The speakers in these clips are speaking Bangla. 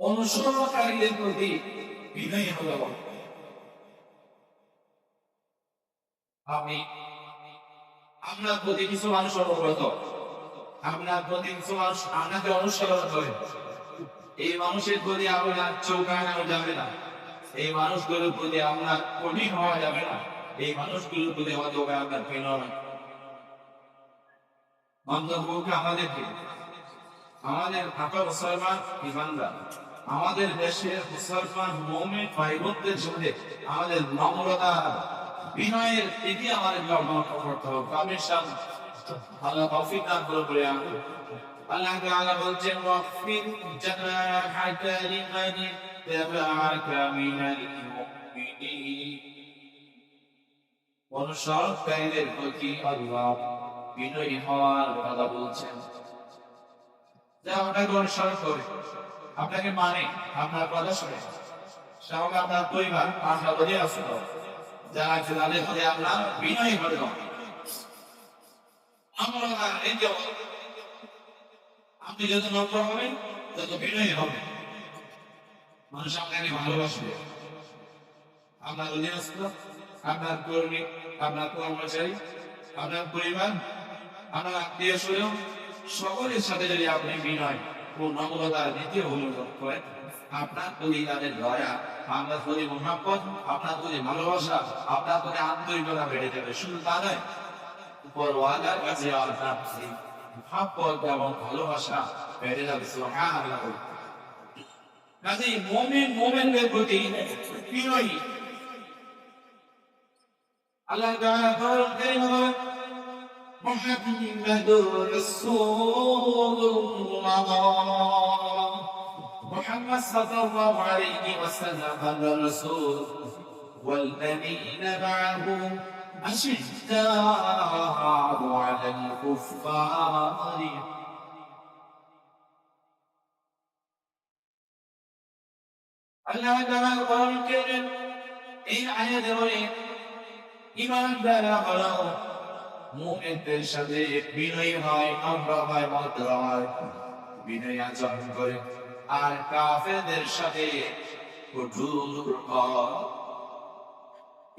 অনুসরণকারীদের প্রতি বিনয়ী হলো আমি আপনার প্রতি কিছু মানুষ অনুব্রত আপনার প্রতি কিছু মানুষ আপনাকে অনুসরণ করে। এই মানুষের প্রতি আপনার চৌকানো যাবে না। এই মানুষগুলোর প্রতি আপনার কঠিন হওয়া যাবে না। এই মানুষগুলোর প্রতি হয়তো আপনার প্রেরণা মন্তব্যকে আমাদেরকে আমাদের ঢাকা মুসলমান ইমানদার। আমাদের দেশের মুসলমান মৌমিক ভাই বোনদের আমাদের নম্রতা, বিনয়ের দিকে আমাদের লক্ষ্য করতে হবে। সাম আল্লাহ তৌফিক দান করে বলে আল্লাহ তাআলা বলছেন ওয়াফির জানাহাকা লিমান ইত্তাবাআকা মিনাল মুমিনিন। অনুসরণকারীদের প্রতি আল্লাহ হওয়ার কথা বলছেন। আপনাকে মানে আপনার কথা শুনে। আপনার পরিবার প্রতি আসল যারা আছে তাদের আপনার বিনয়ী আপনি যত নম্র হবেন, তত বিনয়ী মানুষ আপনাকে ভালোবাসবে। আপনার অধীনস্থ, আপনার কর্মী, আপনার কর্মচারী, আপনার পরিবার আপনার আত্মীয় স্বজন সকলের সাথে যদি আপনি বিনয় ও নম্রতার দ্বিতীয় অনুভব করেন, আপনার প্রতি তাদের দয়া, আপনার প্রতি মহাপদ আপনার প্রতি ভালোবাসা, আপনার প্রতি আন্তরিকতা বেড়ে যাবে। শুধু তা নয় উপরওয়ালার কাছে আপনার মহাপদ এবং ভালোবাসা বেড়ে যাবে। সুবহানাল্লাহ। কাজেই মোমেন মোমেনদের প্রতি বিনয়ী। আল্লাহ محمد رسول الله محمد صلى الله عليه وسلم الرسول والذين معه أشداء على الكفار আল্লাহ তাআলা কোরআন কারীম এই আয়াতে বলে ইমান দ্বারা হলো মুমিনদের সাথে বিনয়ী হয় নম্র হয় ভদ্র হয় বিনয় আচরণ করে, আর কাফেরদের সাথে কঠোর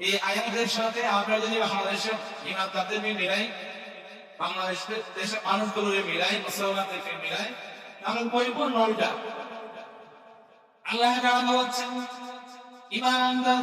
এই আয়াতের সাথে আমরা যদি মিলাই, বাংলাদেশের দেশের মানুষগুলো মিলাই মুসলমানদেরকে মিলাই, তাহলে পরিপূর্ণ ওইটা। আল্লাহ বলছেন ইমানদার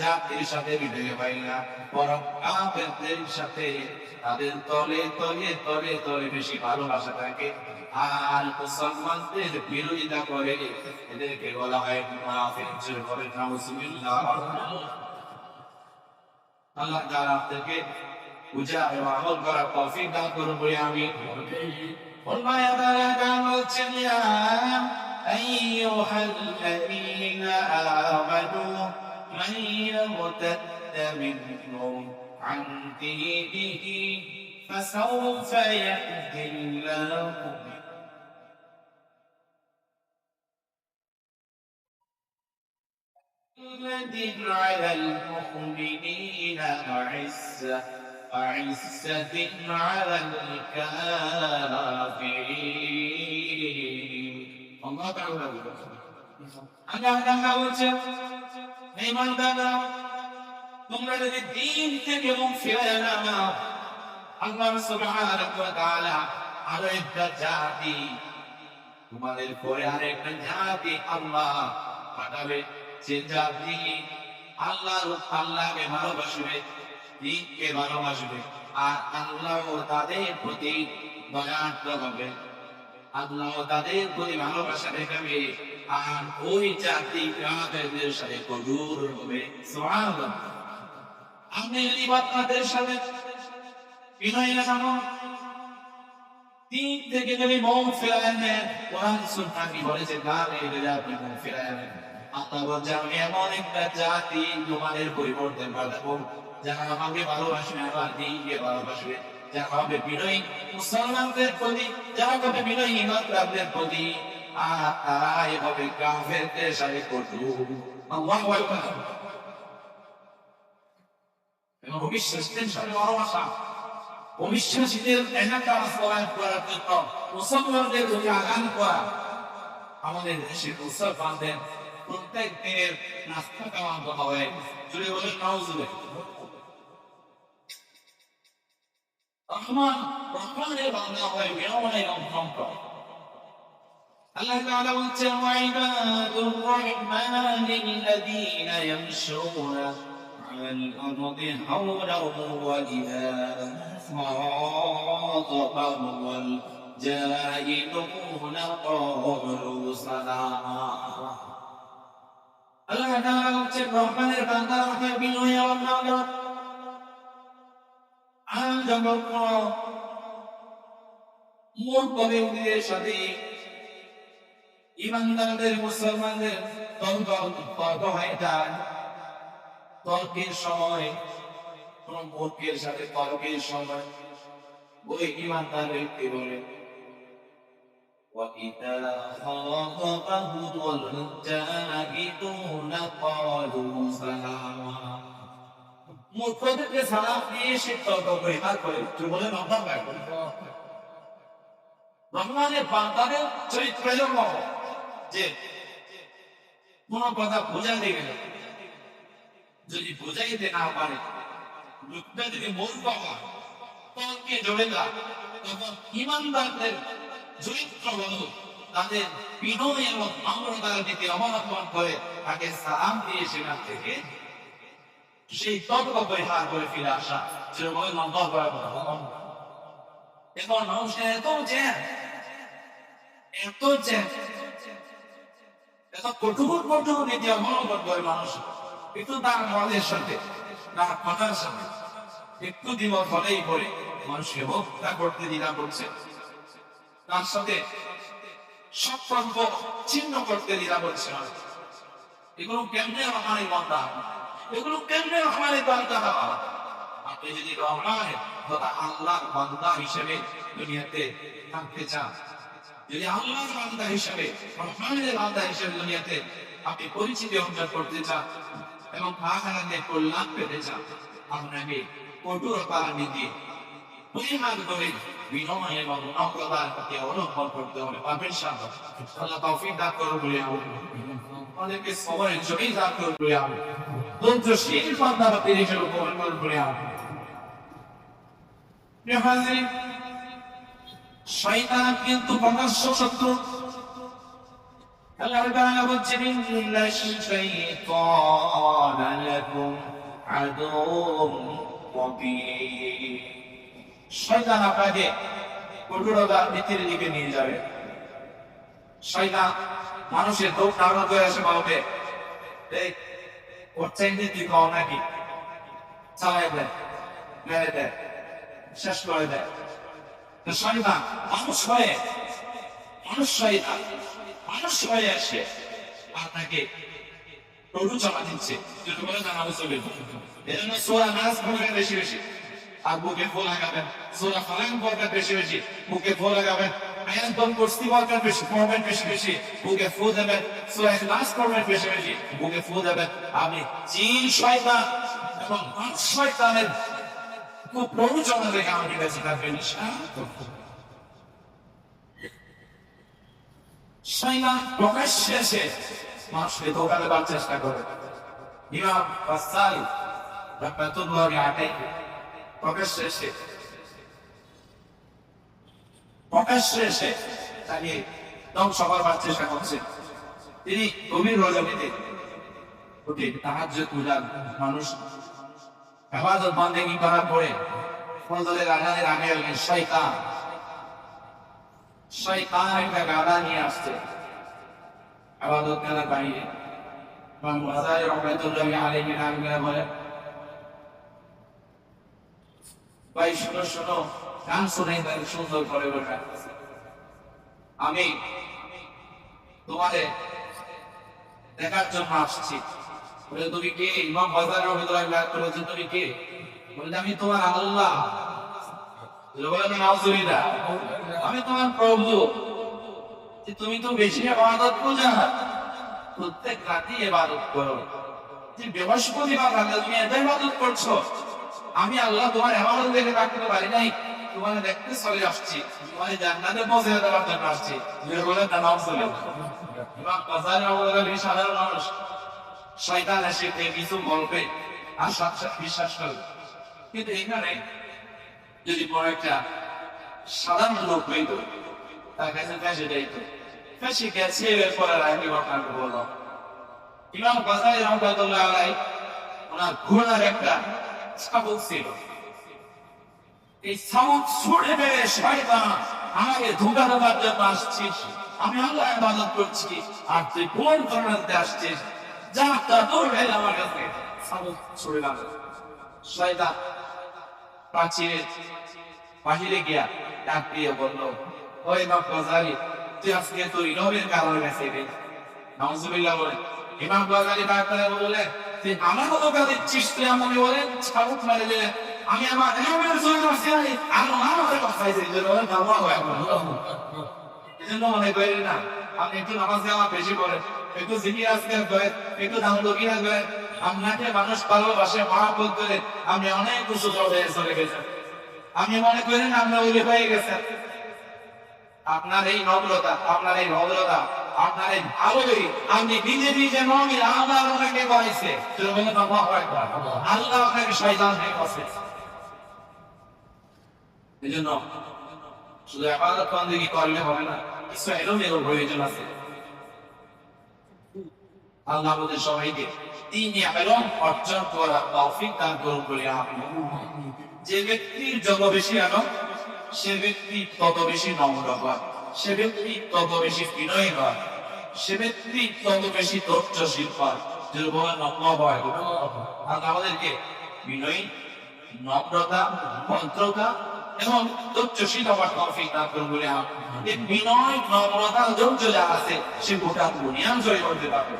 জাতির সাথে বিনয় হয় না বরং কাফেরদের সাথে তাদের তলে তলে তলে তলে বেশি ভালোবাসা থাকে আর মুসলমানদের বিরোধিতা করে এদেরকে বলা হয় মুনাফিক জোর করে নাউজুবিল্লাহ আল্লাহ তাআলা আপনাদেরকে পূজা এবং আমল করার তৌফিক দান করুন বলে আমি والله تعالى বলছেন ইয়া أيها الذين آمنوا من يرتد منهم عن دينه فسوف يهدي الله محمد على المؤمنين أعزة أعزة على الكافرين. الله تعالى. أنا نهوت তোমরা যদি দিন থেকে মুখ ফিরে আল্লাহ আরও একটা জাতি তোমাদের পরে আরেকটা জাতি আল্লাহ পাঠাবে। যে জাতি আল্লাহ আল্লাহকে ভালোবাসবে, দিনকে ভালোবাসবে আর আল্লাহ তাদের প্রতি দয়ার্থ হবে আল্লাহ তাদের প্রতি ভালোবাসা দেখাবে। আর ওই জাতি কাফেরদের সাথে কঠোর হবে। সুবহানাল্লাহ। আপনি যদি সাথে বিনয় দেখানো তিন থেকে যদি মন ফেরায় নেন, কোরআন সুন্নাহ কি বলেছে না রে আপনি মন ফেরায় নেন আল্লাহ বলছে এমন একটা জাতি তোমাদের পরিবর্তন পাঠাবো, যারা আমাকে ভালোবাসবে, আমার দিনকে ভালোবাসবে, যারা হবে বিনয়ী মুসলমানদের প্রতি, যারা হবে বিনয়ী ইমানদারদের প্রতি তারা এভাবে কাফেরদের সাথে করল আল্লাহু আকবার। এবং অবিশ্বাসীদের সাথে ভালোবাসা অবিশ্বাসীদের এলাকা বাস্তবায়ন করার জন্য মুসলমানদের প্রতি আগাম করা। আমাদের দেশের মুসলমানদের প্রত্যেক দিনের নাস্তা কামান্ত হবে জুড়ে বলে নাউজুবে রহমান, রহমানের বান্দা হয় বিনয় এবং সম্পদ আল্লাহ তাআলা বলছেন ওয়াইবাদুর রহমানিল্লাযীনা ইয়ামশুনা على الأرض هونا وإذا خاطبهم الجاهلون قالوا سلاما আল্লাহ তাআলা বলছেন রহমানের বান্দা হয় বিনয় এবং নম্রতা আর যখন মূর্খ ব্যক্তিদের সাথে ইমানদারদের মুসলমানদের তর্ক তর্ক হয়ে যায় তর্কের সময় কোন মূর্খের সাথে তর্কের সময় ওই ইমানদার ব্যক্তি বলে وإذا خاطبهم الجاهلون قالوا سلاما মূর্খদেরকে সালাম দিয়ে সে তর্ক করে তারপরে তুই বলে রহমান রহমানের বান্দাদের চরিত্র এরকম যে কোন কথা বোঝাতে গেলে যদি বোঝাইতে না পারে, লোকটা যদি মূর্খ হয়, তর্কে জড়ে যায়, তখন ইমানদারদের চরিত্র বন্ধ তাদের বিনয় এবং নম্রতার নীতি অবলম্বন করে তাকে সালাম দিয়ে সেখান থেকে সেই তর্ক পরিহার করে ফিরে আসা সেরকম নম্বর করার কথা এখন মানুষের এত জ্ঞান এত জ্ঞান এত কঠোর কঠোর নীতি করে মানুষ একটু তার মনের সাথে তার কথার সাথে। একটু দিবস হলেই পরে মানুষকে হত্যা করতে দ্বিধা করছে। তার সাথে সম্পর্ক ছিন্ন করতে দ্বিধা করছে এগুলো কেমনে আমার বান্দা? এগুলো কেমনে আমার বান্দা? আপনি যদি রহমানের তথা আল্লাহর বান্দা হিসেবে দুনিয়াতে থাকতে চান যদি আল্লাহর বান্দা হিসেবে, রহমানের বান্দা হিসেবে দুনিয়াতে আপনি পরিচিতি অর্জন করতে চান এবং আখারাতে কল্যাণ পেতে চান, আপনাকে কঠোরতার নীতি পরিহার করে এবং প্রতি করতে হবে। পাপের আল্লাহ তৌফিক বলে সবাই জমি দান করো বলে আমি বলে আমি শয়তান কিন্তু প্রকাশ্য শত্রু। ইন্না শাইতানা আদুউম মুবিন। শয়তান আপনাকে দিকে নিয়ে যাবে। শয়তান মানুষের দোষ ধারণা করে এসে বলবে এই, ওর চাইতে তুই কও নাকি? চালাই দেয়, মেরে দেয়, শেষ করে দেয়। শয়তান মানুষ হয়ে, মানুষ শয়তান মানুষ হয়ে আসে আপনাকে প্ররোচনা দিচ্ছে বলে জানাব চলে এজন্য সোয়া নাচ পড়বেন বেশি বেশি। আর বুকে ফো লাগাবেন সোরা ফালাং পড়বেন বেশি বেশি। বুকে ফো লাগাবেন আয়াতন কুরসি পড়বেন বেশি পড়বেন বেশি বেশি। বুকে ফু দেবেন, সোরা ইখলাস পড়বেন বেশি বেশি। বুকে ফু দেবেন আপনি জিন শয়তান এবং মানুষ শয়তানের খুব প্ররোচনা দেখে আমাকে বেঁচে থাকবেন শান্ত শয়তান প্রকাশ্যে এসে চেষ্টা করে এসে এসে তাকে চেষ্টা করছে তিনি গভীর রজনীতে উঠে তাহাজ্জুদ পূজার মানুষ হেফাজত বন্দেগী করার পরে ফজলের আজানের আগে এলেন শয়তান। শয়তান একটা গাদা নিয়ে আসছে। আবাদত করার বাইরে এবং মাজারে রহমাতুল্লাহ আলাইহি নামে বলে, ভাই, শোনো শোনো, গান শুনে তাকে সুন্দর করে বসে আমি তোমাদের দেখার জন্য আসছি। বলে, তুমি কে? ইমাম বলছে তুমি কে? বলে, আমি তোমার আল্লাহ। আমি তোমার প্রভু। তুমি তো বেশি ইবাদত পূজা প্রত্যেক রাতে ইবাদত করো। যে বৃহস্পতিবার রাতে তুমি এত ইবাদত করছ, আমি আল্লাহ তোমার ইবাদত দেখে রাখতে পারি নাই। তোমার দেখতে চলে আসছি। তোমার জান্নাতে পৌঁছে দেওয়ার জন্য আসছি। বলে ইমাম বাজার রহমতুল্লাহ সাধারণ মানুষ। শয়তান এসে কিছু বলবে আর সাথে বিশ্বাস করবে। কিন্তু এখানে যদি বড় একটা সাধারণ লোক হইত, তার কাছে ফেসে যাইত। ফেসে গেছে, এরপর আর আমি ঘটনাটা বললাম ইমাম বাজাই রহমতুল্লাহ আলাই ওনার ঘোড়ার একটা ছাগল ছিল। এই ছাগল ছুড়ে বেড়ে শয়তান আমাকে ধোকা দেওয়ার জন্য আসছিস। আমি আল্লাহ ইবাদত করছি। আর তুই কোন ধরনের আসছিস আমার কাছে। বাহিরে গিয়া ডাক দিয়ে বলল, ওই ইমাম তুই আজকে তোর ইনবের কারণে গেছে রে নাউজুবিল্লাহ ডাক আমার আমাকে বলেন আমি আমার আর আমার বলেন না, আপনি একটু নামাজ আমার বেশি করেন একটু একটু দাম আপনাকে মানুষ ভালোবাসে করে। আপনি অনেক উঁচু চলে মনে করেন আপনি ওই হয়ে গেছেন। আপনার এই আপনার এই আপনার এই ভালোই আপনি নিজে নিজে আল্লাহ আল্লাহ শয়তান হয়ে বসে এই জন্য শুধু বন্দেগী করলে হবে না, কিছু প্রয়োজন আছে। আল্লাহ আমাদের সবাইকে তিনি এলম অর্জন করা তৌফিক দান করুন বলে আমি যে ব্যক্তির যত বেশি আলম সে ব্যক্তি তত বেশি নম্র হয়। সে ব্যক্তি তত বেশি বিনয়ী হয়। সে ব্যক্তি তত বেশি ধৈর্যশীল হয়। যেরকম নম্র হয় আর আমাদেরকে বিনয়ী, নম্রতা ভদ্রতা এবং বলে এই বিনয় নম্রতা ধৈর্য যা আছে, সে গোটা জয় করতে পারবে।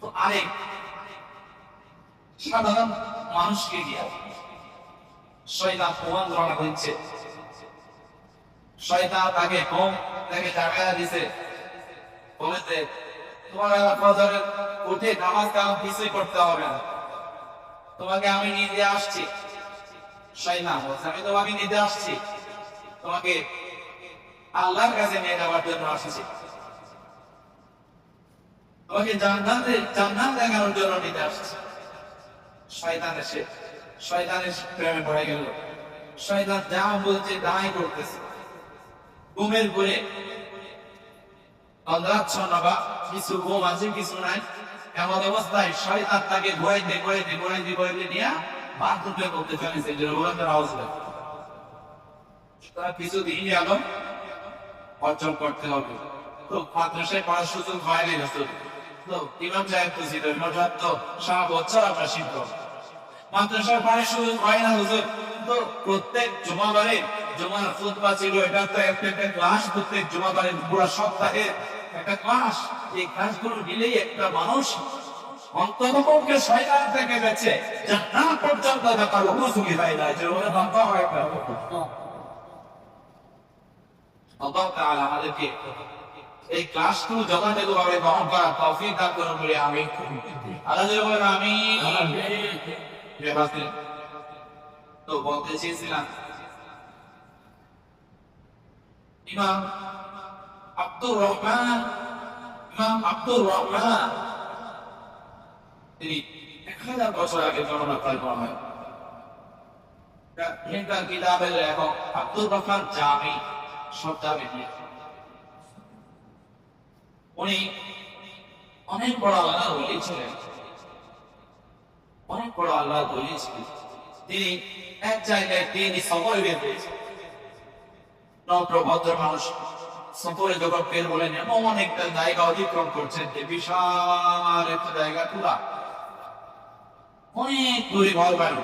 তো আরেক সাধারণ মানুষকে দিয়া শয়তান প্রমাণ করা হচ্ছে শয়তান তাকে কম, তাকে জায়গা দিছে। বলেছে, তোমার ফজরে উঠে নামাজ কালাম কিছুই করতে হবে না। তোমাকে আমি নিতে আসছি। শয়তান বলছে আমি তোমাকে আসছি। তোমাকে আল্লাহর কাছে নিয়ে যাওয়ার জন্য আসছি। তোমাকে জান্নাতে, জান্নাত দেখানোর জন্য নিতে আসছি। শয়তান এসে শয়তানের প্রেমে পড়ে গেল। শয়তান যা বলছে তাই করতেছে। ঘুমের ঘুরে অন্ধ্রাচ্ছন্ন বা, কিছু ঘুম আছে, কিছু নাই। এমন অবস্থায় শয়তান তাকে করতে চলেছে অর্জন করতে হবে। তো মাদ্রাসায় পড়ার সুযোগ হয়নি তো ইমাম সাহেব তো ছিল তো সারা বছর আমরা শিখব। মাদ্রাসার পড়ার সুযোগ হয় না হুজুর। তো প্রত্যেক জুমাবারে, জুমার ফুটপা ছিল, এটা তো একটা ক্লাস প্রত্যেক জুমাবারে, পুরো সপ্তাহে একটা ক্লাস এই ক্লাসগুলো মিলেই একটা মানুষ অন্ততপক্ষে শয়তান থেকে বেঁচে জান্নাত পর্যন্ত থাকার উপযোগী হয় না, যে ওরা বাবা হয় না আল্লাহ তাআলা আমাদেরকে এই ক্লাসগুলো যথাযথভাবে গ্রহণ করার তৌফিক দান করুন বলে আমি আল্লাহ যদি বলেন আমি তো বলতে চেয়েছিলাম, ইমাম আব্দুর রহমান, ইমাম আব্দুর রহমান। তিনি এক হাজার বছর আগে হয়। অনেক বড় তিনি এক জায়গায় তিনি সময় বের হয়েছেন। নম্র ভদ্র মানুষ সফরে যখন বের বলেন, এমন একটা জায়গা অতিক্রম করছেন যে বিশাল একটা জায়গা পুরা অনেক দূরে ঘর বাড়ি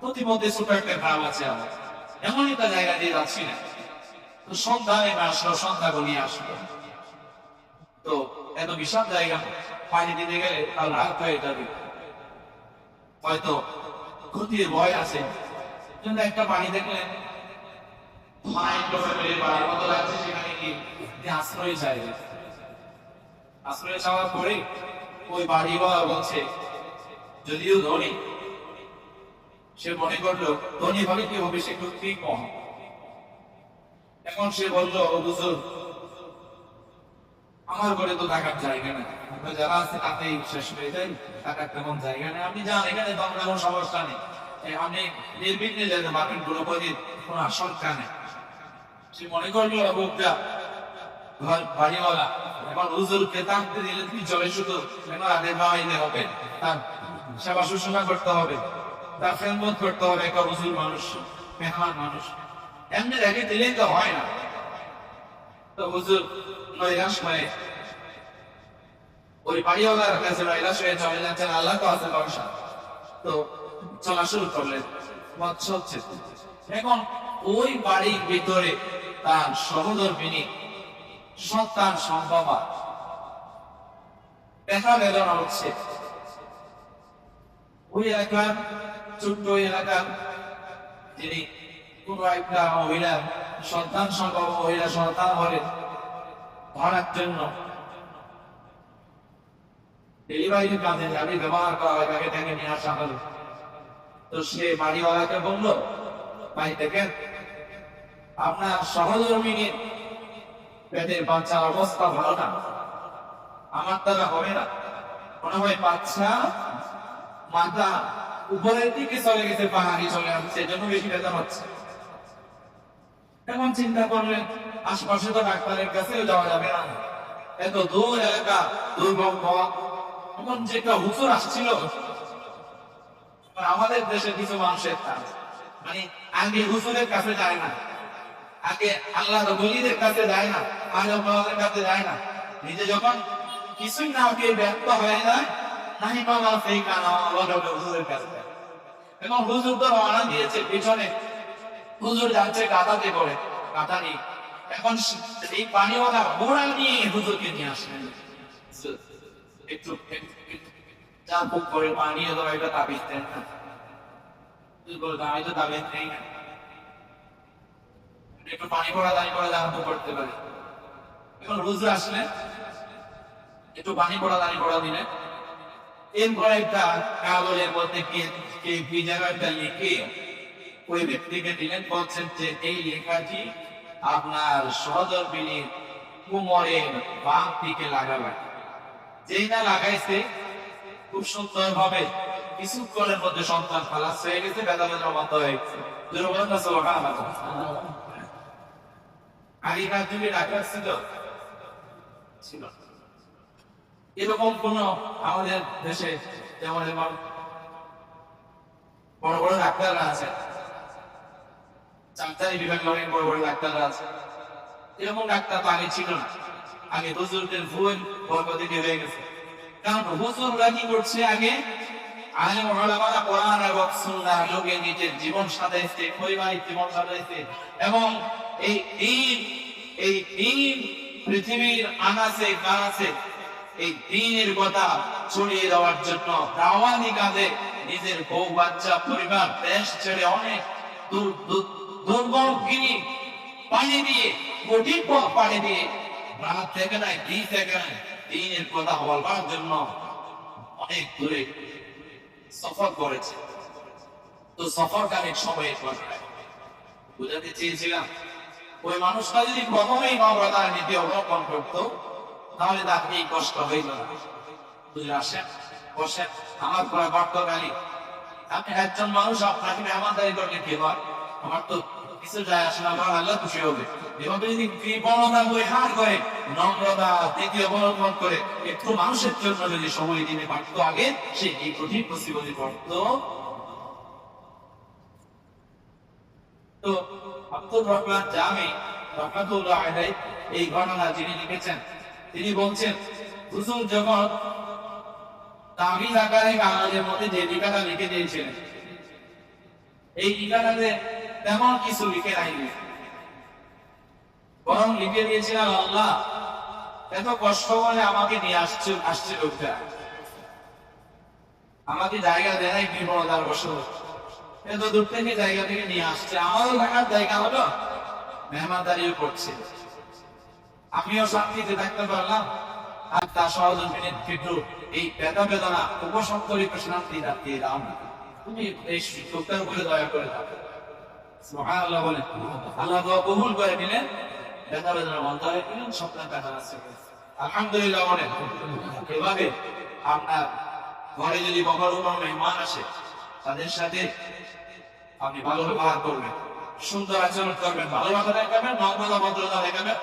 প্রতিমধ্যে ছোট একটা গ্রাম আছে আমার। এমন একটা জায়গা দিয়ে যাচ্ছি না। তো সন্ধ্যা নেমে আসলো, সন্ধ্যা গনিয়ে আসলো। তো এত বিশাল জায়গা, পানি দিতে গেলে তার রাগ হয়ে যাবে। হয়তো ক্ষতির ভয় আছে। কিন্তু একটা পানি দেখলেন আশ্রয় চাওয়ার পরে ওই বাড়িওয়ালা বলছে, যদিও ধনী। সে মনে করল, ধনী ভাবে কি হবে সে সত্যি কম? এখন সে বলল, ও বুঝুন আমার ঘরে তো টাকার জায়গা নেই। আপনার যারা আছে তাতেই শেষ হয়ে যায় টাকার তেমন জায়গা নেই। আপনি যান, এখানে তো আপনার কোনো সমস্যা নেই। আপনি নির্বিঘ্নে যেতে পারবেন দ্রৌপদীর কোনো আশঙ্কা নেই। সে মনে করল লোকটা ঘর বাড়িওয়ালা এখন হুজুরকে তাকতে দিলে কি চলে শুধু কেন আগে খাওয়াইতে হবে। সেবা শুশ্রূষা করতে হবে, তার খেলমত করতে হবে একটা হুজুর মানুষ, মেহমান মানুষ। এমনি রেখে দিলেই তো হয় না। তো হুজুর নৈরাশ হয়ে ওই বাড়িওয়ালার কাছে নৈরাশ হয়ে চলে যাচ্ছেন আল্লাহ তো আছে ভরসা তো চলা শুরু করলেন চলছে এখন ওই বাড়ির ভিতরে তার সহধর্মিনী সন্তান সম্ভবা। দেখা বেদনা হচ্ছে। ওই এলাকার, ছোট্ট এলাকার যিনি কোন একটা মহিলা, সন্তান সম্ভব মহিলা সন্তান হলে ধরার জন্য ডেলিভারি কাজে যাবে, ব্যবহার করা হয়, তাকে থেকে নিয়ে আসা হলো। তো সে বাড়িওয়ালাকে বলল, ভাই, দেখেন আপনার সহধর্মিনী পেটের বাচ্চার অবস্থা ভালো না। আমার দ্বারা হবে না। মনে হয় বাচ্চা মাথা উপরের দিকে চলে গেছে, পাহাড়ি চলে আসছে এজন্য বেশি ব্যথা হচ্ছে। এখন চিন্তা করলেন আশপাশে তো ডাক্তারের কাছেও যাওয়া যাবে না। এত দূর এলাকা, দুর্গম হওয়া এখন যে একটা হুজুর আসছিল। আমাদের দেশে কিছু মানুষের কাজ। মানে আগে হুজুরের কাছে যায় না। আগে আল্লাহ বলিদের কাছে যায় না বাবাদের কাছে যায় না। নিজে যখন কিছুই না ওকে ব্যর্থ হয়ে যায়, নাহি সেই কানা হুজুরের কাছে। এবং হুজুর তো রওনা দিয়েছে, পিছনে হুজুর যাচ্ছে করে কাঁটা নিয়ে এখন এই পানিওয়ালা ঘোড়া নিয়ে হুজুরকে নিয়ে আসলেন একটু বুক করে পানি এলো একটা তাবিজ দেন না। আমি তো তাবিজ নেই না। একটু পানি পড়া, দানি পড়া যা করতে পারি। এখন হুজুর আসলেন একটু পানি পড়া, দানি পড়া দিলেন এরপরে একটা কাগজের মধ্যে কে কে কি জায়গাটা লিখে ওই ব্যক্তিকে দিলেন, বলছেন যে এই লেখাটি আপনার সহধর্মিনীর কুমরের বাম দিকে লাগাবেন যেই না লাগাইছে, খুব সুন্দর ভাবে কিছুক্ষণের মধ্যে সন্তান খালাস হয়ে গেছে, বেদা বেদা বন্ধ হয়ে গেছে এরকম কোন আমাদের দেশে যেমন বড় বড় ডাক্তাররা আছে। অনেক বড় বড় ডাক্তাররা আছে। এরকম ডাক্তার তো আগে ছিল না। আগে হুজুরদের ভুল বরকতিতে হয়ে গেছে। কারণ হুজুররা কি করছে আগে? আলেম ওলামারা কোরআন এবং লোকে নিজের জীবন সাজাইছে, পরিবারের জীবন সাজাইছে এবং এই দিন এই দিন পৃথিবীর আনাসে কানাসে এই দিনের কথা ছড়িয়ে দেওয়ার জন্য দাওয়ানি কাজে নিজের বউ, বাচ্চা, পরিবার, দেশ ছেড়ে অনেক পানি দিয়ে, কঠিন পথ পানি দিয়ে, রাত থেকে নাই, দিন থেকে নাই, দিনের কথা বলবার জন্য অনেক দূরে সফর করেছে। তো সফরকালীন সময়ের কথা বুঝাতে চেয়েছিলাম। ওই মানুষটা যদি প্রথমেই নবতার নীতি অবলম্বন করতো, তাহলে তার এই কষ্ট হইল আসেন আমার আপনি একজন মানুষ, আপনাকে মেহমানদারি করলে কি হয় আমার তো কিছু যায় আসে না আল্লাহ খুশি হবে। এবং যদি কৃপণতা বই হার করে, নম্রতা নীতি অবলম্বন করে, একটু মানুষের জন্য যদি সময় দিতে পারতো আগে, সে এই কঠিন মুসিবতে পড়তো তো আব্দুর রহমান রহমাতুল্লাহ এই ঘটনা যিনি লিখেছেন, তিনি বলছেন আকারে কাগজের মধ্যে যে লিখাটা লিখে দিয়েছিলেন, এই লিখাটাতে তেমন কিছু লিখে রাখবে বরং লিখে দিয়েছিলেন, আল্লাহ, এত কষ্ট করে আমাকে নিয়ে আসছে আসছে লোকটা। আমাকে জায়গা দেয় বিপদার বছর এত দূর থেকে জায়গা থেকে নিয়ে আসছে। থাকার জায়গা হলো মেহমানদারিও করছে। আমিও শান্তিতে থাকতে পারলাম। আর কিন্তু এই বেদা বেদনা উপশম করে শান্তি দাও না। তুমি এই উপরে দয়া করে বলে, আল্লাহ কবুল করে নিলেন। বেদা বেদনা বন্ধ হয়ে গেলেন আলহামদুলিল্লাহ এভাবে আপনার ঘরে যদি বকর উপর মেহমান আসে, তাদের সাথে আপনি ভালো ব্যবহার করবেন, সুন্দর আচরণ করবেন ভালোবাসা দেখাবেন নর্মদা ভদ্রতা দেখাবেন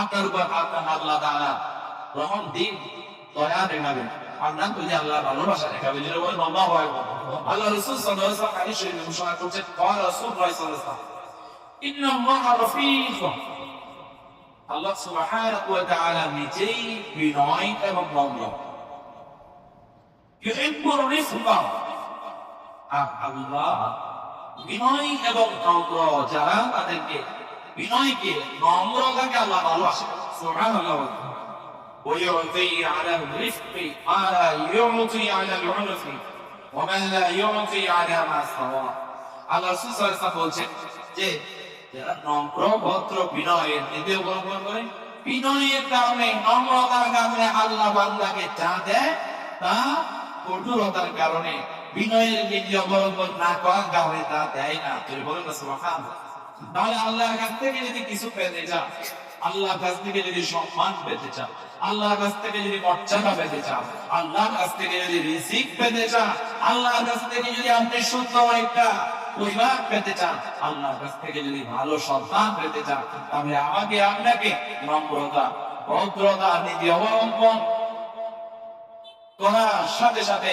আপনার উপর আপনার আল্লাহ তারা রহম দিন, দয়া দেখাবেন। আমরা যদি আল্লাহ ভালোবাসা দেখাবে যেটা বলে লম্বা হয়। আল্লাহ রসুল সাল্লাহ আলী ঘোষণা করছেন কয় রসুল রয় সাল্লাহ আল্লাহ বিনয় এবং নম্র যারা তাদেরকে বিনয়কে নম্রতাকে আল্লাহ ভালোবাসে সুবহানাল্লাহ ويعطي على الرفق ما لا يعطي على العنف وما لا يعطي على ما سوى আল্লাহ রাসূল সাল্লাল্লাহু আলাইহি ওয়াসাল্লাম বলছেন যে যারা নম্র ভদ্র বিনয়ের নীতি অবলম্বন করে বিনয়ের কারণে নম্রতার কারণে আল্লাহ বান্দাকে যা দেয় তা কঠোরতার কারণে বিনয়ের নীতি অবলম্বন না করার কারণে তা দেয় না। তুমি বলেন না সুবহানাল্লাহ। তাহলে আল্লাহর কাছ থেকে যদি কিছু পেতে চান, আল্লাহর কাছ থেকে যদি সম্মান পেতে চান, আল্লাহর কাছ থেকে যদি মর্যাদা পেতে চান, আল্লাহর কাছ থেকে যদি রিজিক পেতে চান, আল্লাহর কাছ থেকে যদি আপনি সুন্দর একটা পরিবার পেতে চান, আল্লাহর কাছ থেকে যদি ভালো সন্তান পেতে চান, তাহলে আমাকে, আপনাকে নম্রতা, ভদ্রতা, নীতি অবলম্বন করার সাথে সাথে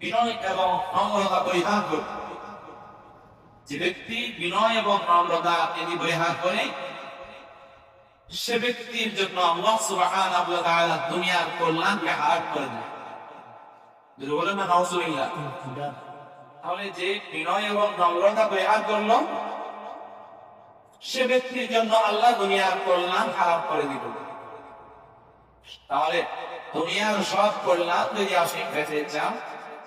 বিনয় এবং নম্রতা পরিহার করে। যে ব্যক্তি বিনয় এবং নম্রতা তিনি পরিহার করে, সে ব্যক্তির জন্য আল্লাহ দুনিয়ার কল্যাণকে হার করে কল্যাণ খারাপ করে দিল। তাহলে দুনিয়ার সব কল্যাণ যদি আপনি চান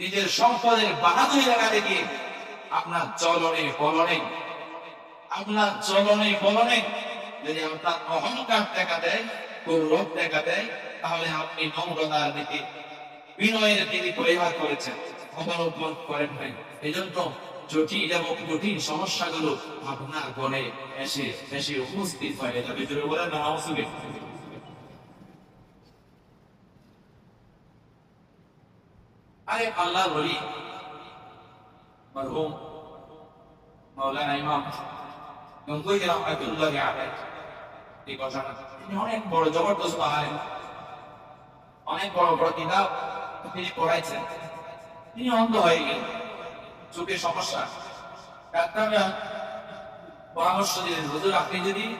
নিজের সম্পদের বাহাদুরি দেখা দেখি আপনার চলনে বলনে, আপনার চলনে বলনে যদি আপনার অহংকার দেখা দেয় গৌরব দেখা দেয়, তাহলে আপনি নম্রতার নীতি বিনয়ের নীতি পরিহার করেছেন, অবলম্বন করেন নাই। এই জন্য জটিল এবং কঠিন সমস্যাগুলো আপনার ঘরে এসে এসে উপস্থিত হয় যদি বলেন না আরে আল্লাহ বলি মরহুম। মাওলানা ইমাম রহমাতুল্লাহ আলাইহি। এই তিনি অনেক বড় জবরদস্ত আলেম। অনেক বড় বড় কিতাব তিনি পড়াইছেন। তিনি অন্ধ হয়ে গেলেন। চোখের সমস্যা। ডাক্তাররা পরামর্শ দিলেন, হুজুর, আপনি যদি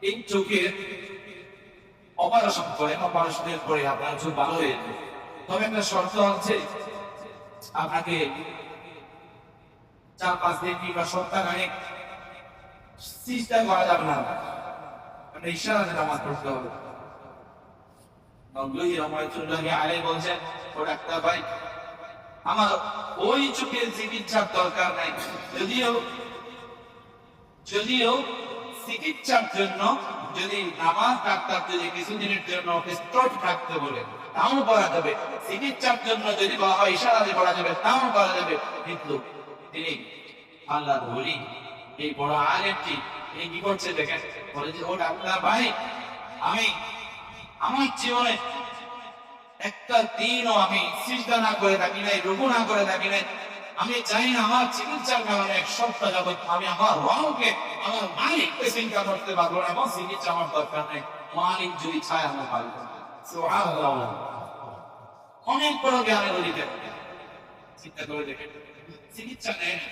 এই চোখের অপারেশন করেন, অপারেশনের পরে আপনার চোখ ভালো হয়ে যাবে। তবে একটা শর্ত হচ্ছে আপনাকে চার, পাঁচ দিন কিংবা সপ্তাহখানেক চেষ্টা করা যাবে না। ভাই, আমার ওই চোখের চিকিৎসার দরকার নাই। যদিও যদিও চিকিৎসার জন্য যদি নামাজ ডাক্তার যদি কিছুদিনের জন্য স্টপ থাকতে বলে তাও করা যাবে, চিকিৎসার জন্য যদি বলা হয়, ইশারা দিয়ে করা যাবে, তাও করা যাবে। কিন্তু তিনি আল্লাহ বলি এই বড় আলেমটি এই কি করছে দেখেন? বলে যে, ও ডাক্তার ভাই, আমি, আমার জীবনে একটা দিনও আমি চিন্তা না করে থাকি নাই, রুকু না করে থাকি নাই। আমি চাই না, আমার চিকিৎসার কারণে এক সপ্তাহ যাবত আমি আমার রঙকে আমার মালিককে চিন্তা করতে পারব না এবং চিকিৎসা আমার দরকার নেই। মালিক যদি চায়, আমার ভালো। অনেক বড় জ্ঞানের অধিকার চিন্তা করে দেখেন, চিকিৎসা নেয় না।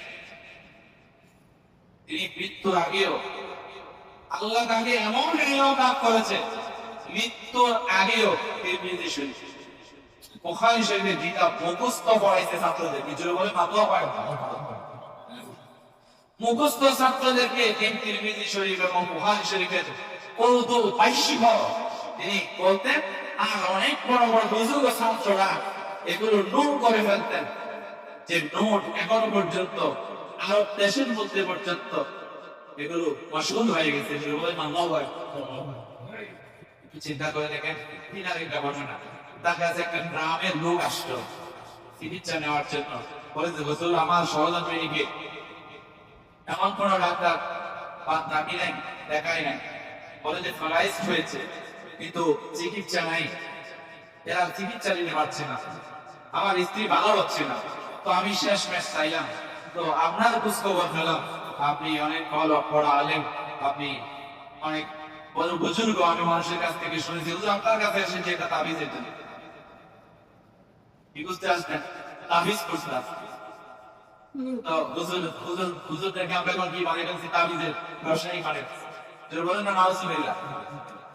তিনি মৃত্যুর আগেও আল্লাহ তাকে এমন নিয়ম লাভ করেছে, মৃত্যুর আগেও এই বিদেশ ওখানে শরীরে গীতা মুখস্থ পড়াইছে ছাত্রদের কিছু বলে মাতোয়া পায় মুখস্থ ছাত্রদেরকে তিন তিরমিজি শরীফ এবং বুহারি শরীফের উর্দু বাইশি তিনি বলতেন আর অনেক বড় বড় বুজুর্গ ছাত্ররা এগুলো নোট করে ফেলতেন। যে নোট এখনও পর্যন্ত, আরব দেশের মধ্যে পর্যন্ত, এগুলো মশগুল হয়ে গেছে। চিন্তা করে দেখেন ঘটনা তার কাছে একটা গ্রামের লোক আসলো, চিকিৎসা নেওয়ার জন্য। বলে যে, হুজুর, আমার সহযাত্রীকে এমন কোন ডাক্তার বা দাবি নাই, দেখাই নাই। বলে যে হয়েছে। কিন্তু চিকিৎসা নাই এরা চিকিৎসা নিতে পারছে না। আমার স্ত্রী ভালো হচ্ছে না। তো আমি শেষ ম্যাচ চাইলাম। তো আপনার খোঁজ খবর পেলাম আপনি অনেক ভালো পড়া আলেম। আপনি অনেক বড় বুজুর্গ। আমি মানুষের কাছ থেকে শুনেছি। আপনার কাছে এসেছি এটা তাবিজের জন্য কি বুঝতে আসবেন? তাবিজ করছিলাম তো হুজুর হুজুর হুজুর থেকে আমরা কি বানিয়ে ফেলছি? তাবিজের ব্যবসায়ী মানে বলেন না, নাউজুবিল্লাহ।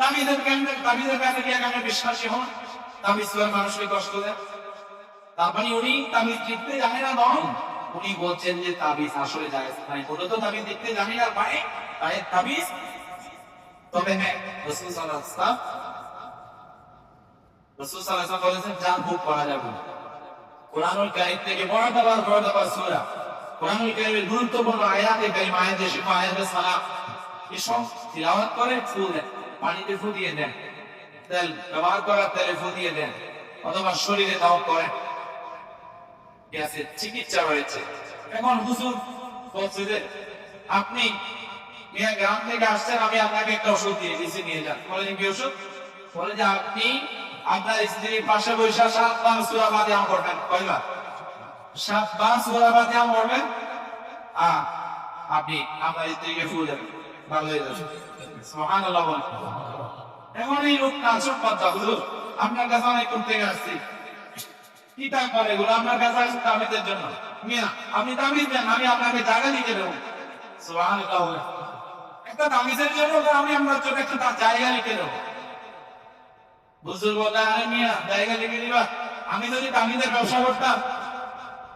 তাবিজের কেন্দ্রে তাবিজের কাছে গিয়ে আপনি বিশ্বাসী হন। তাবিজ তো মানুষকে কষ্ট দেয় তারপরে উনি তাবিজ লিখতে জানে না নন উনি বলছেন যে তাবিজ আসলে যায় মানে কোনো তো তাবিজ লিখতে জানি না পায়ে পায়ে তাবিজ। তবে হ্যাঁ রসুল সাল্লাহ রসুল সাল্লাহ বলেছেন, যা ভোগ করা যাবে। কোরআনুল কারিম থেকে বড় দাবার বড় দাবার সূরা। কোরআনুল কারিমের গুরুত্বপূর্ণ আয়াতে কারিম আয়াতে শিফা, আয়াতে সালাম এসব তিলাওয়াত করে ফু দেন। পানিতে ফু দিয়ে দেন। তেল ব্যবহার করার তেলে ফু দিয়ে দেন, অথবা শরীরে দাও করেন। গ্যাসে চিকিৎসা রয়েছে। এখন হুজুর বলছে যে, আপনি গ্রাম থেকে আসছেন, আমি আপনাকে একটা ওষুধ দিয়ে দিয়েছি, নিয়ে যান। বলে কি ওষুধ? বলে যে, আপনি আপনার স্ত্রীর পাশে বৈশা সাত বার সুরা বাদিয়াম করবেন। কয়বার সাত বার সুরা বাদিয়াম করবেন? আপনি আপনার স্ত্রীকে ফুল দেবেন, ভালো হয়ে যাবে। এই হুজুর, আপনার কাছে অনেক থেকে আসছি। কি টাকা করে এগুলো? আপনার কাছে আসছে তাবিজের জন্য। মিয়া, আপনি দেন, আমি আপনাকে জায়গা দেবো। একটা তাবিজের জন্য আমি আপনার একটা জায়গা লিখে দেবো। বুজুর্গ বললে, আরে মিয়া, জায়গা লিখে দিবা। আমি যদি তাবিজের ব্যবসা করতাম,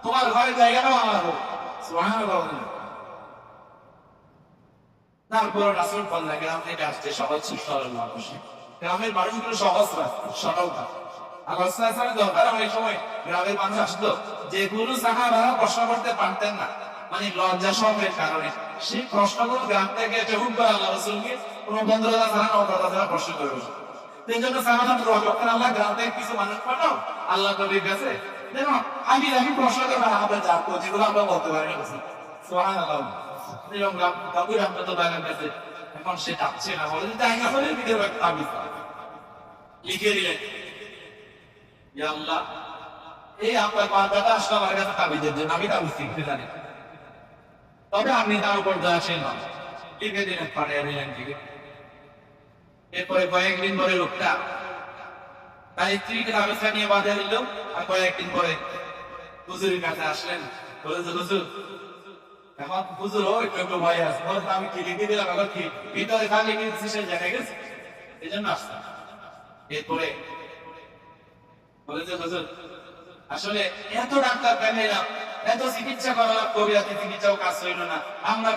তোমার ঘরে জায়গাটাও আমার হোক সুবহানাল্লাহ বলেন। তারপর রাসুল পাল্লা গ্রাম থেকে আসছে সহজ সরল মানুষ। গ্রামের মানুষগুলো সহজ সরল মানে রসুলকে প্রশ্ন করে আল্লাহ থেকে কিছু মানুষ পাঠাও আল্লাহ কাছে আমি প্রশ্ন করব আমাদের যা যেগুলো আমরা বলতে পারি না সুবহানাল্লাহ। আমি তবে আপনি তার উপর দয়াশীল নন লিখে দিলেন দিলেন এরপরে কয়েকদিন পরে লোকটা তার স্ত্রীকে তাবিজটা নিয়ে বাধা দিল, আর কয়েকদিন পরে হুজুরের কাছে আসলেন। হুজুর এখন একটু ভয় আছে। বলে আমি কি লিখে দিলাম? কি? ভিতরে খালি সে গেছে? এই জন্য আসতাম এরপরে বলে যে হুজুর, আসলে এত ডাক্তার এত চিকিৎসা করালাম, কবিরাতে চিকিৎসাও কাজ হইল না। আমরা